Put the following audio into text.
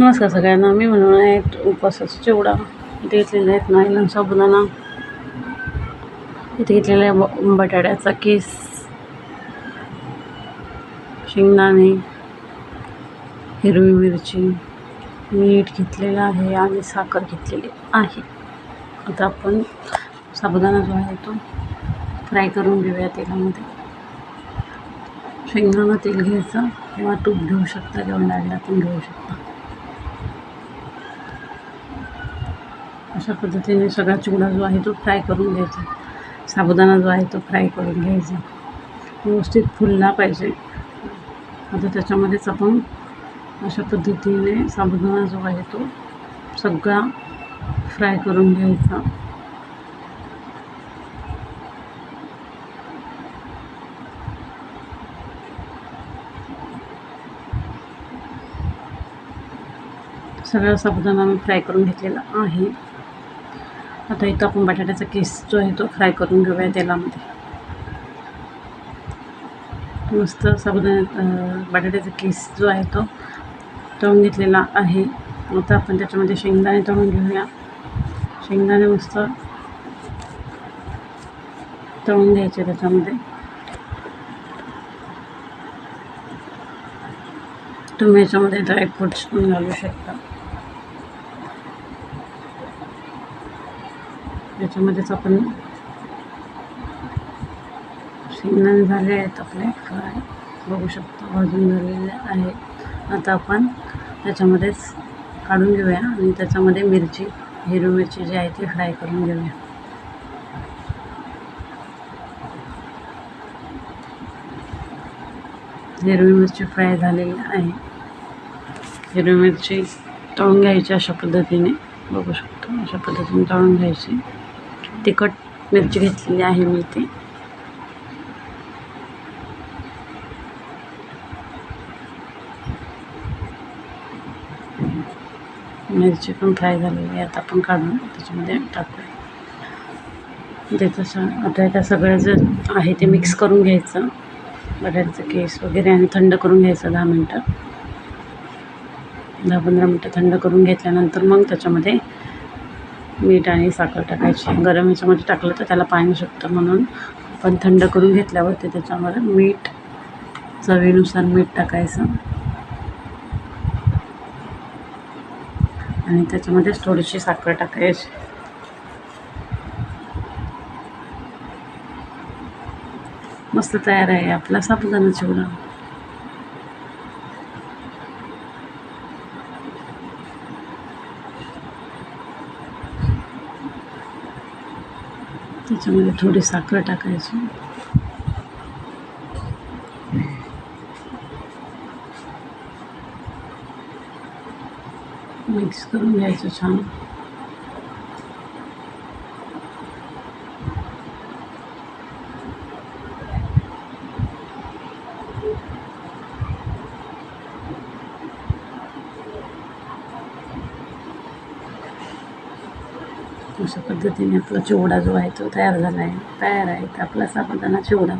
नमस्कार सगळ्यांना. मी म्हणून आहेत उपवासाचा चिवडा. इथे घेतलेले आहेत नायलन साबुदाणा इथे घेतलेला आहे ब- बटाट्याचा केस शेंगदाणे हिरवी मिरची. मीठ घेतलेलं आहे आणि साखर घेतलेली आहे. आता आपण साबुदाणा जो आहे तो फ्राय करून घेऊया तेलामध्ये. शेंगदाणा तेल घ्यायचं किंवा तूप घेऊ शकता किंवा डाळला पण घेऊ शकता. अशा पद्धतीने सगळा चिवडा जो आहे तो फ्राय करून घ्यायचा. साबुदाणा जो आहे तो फ्राय करून घ्यायचा. व्यवस्थित फुलला पाहिजे. आता त्याच्यामध्येच आपण अशा पद्धतीने साबुदाणा जो आहे तो सगळा फ्राय करून घ्यायचा. सगळा साबुदाणा मी फ्राय करून घेतलेला आहे. आता इथं आपण बटाट्याचा केस जो आहे तो फ्राय करून घेऊया तेलामध्ये. मस्त साबुदाणा बटाट्याचा केस जो आहे तो तळून घेतलेला आहे. आता आपण त्याच्यामध्ये शेंगदाणे तळून घेऊया. शेंगदाणे मस्त तळून घ्यायचे त्याच्यामध्ये. तुम्ही याच्यामध्ये ड्रायफ्रुट्स पण घालू शकता. याच्यामध्येच आपण शेंगदाणे झाले आहेत आपले फ्राय बघू शकतो. भाजून झालेले आहे आता आपण त्याच्यामध्येच काढून घेऊया आणि त्याच्यामध्ये मिरची हिरवी मिरची जी आहे ती फ्राय करून घेऊया. हिरवी मिरची फ्राय झालेली आहे. हिरवी मिरची तळून घ्यायची अशा पद्धतीने. बघू शकतो अशा पद्धतीने तळून घ्यायची. तिखट मिरची घेतलेली आहे मी ती मिरची पण फ्राय झालेली आहे आता आपण काढून त्याच्यामध्ये टाकूया. म्हणजे त्याचं स आता त्या सगळं जे आहे ते मिक्स करून घ्यायचं. बटाट्याचं केस वगैरे आणि थंड करून घ्यायचं दहा मिनटं. दहा पंधरा मिनटं थंड करून घेतल्यानंतर मग त्याच्यामध्ये मीठ आणि साखर टाकायची. गरम याच्यामध्ये टाकलं तर त्याला पाणी सुटतं म्हणून पण थंड करून घेतल्यावरती त्याच्यामध्ये मीठ चवीनुसार मीठ टाकायचं. आणि त्याच्यामध्येच थोडीशी साखर टाकायची. मस्त तयार आहे आपला साबुदाणा चिवडा. त्याच्यामध्ये थोडी साखर टाकायची. मिक्स करून घ्यायचं छान. अशा पद्धतीने आपला चिवडा जो आहे तो तयार झाला आहे. तयार आहे. तर आपला साबुदाणा चिवडा.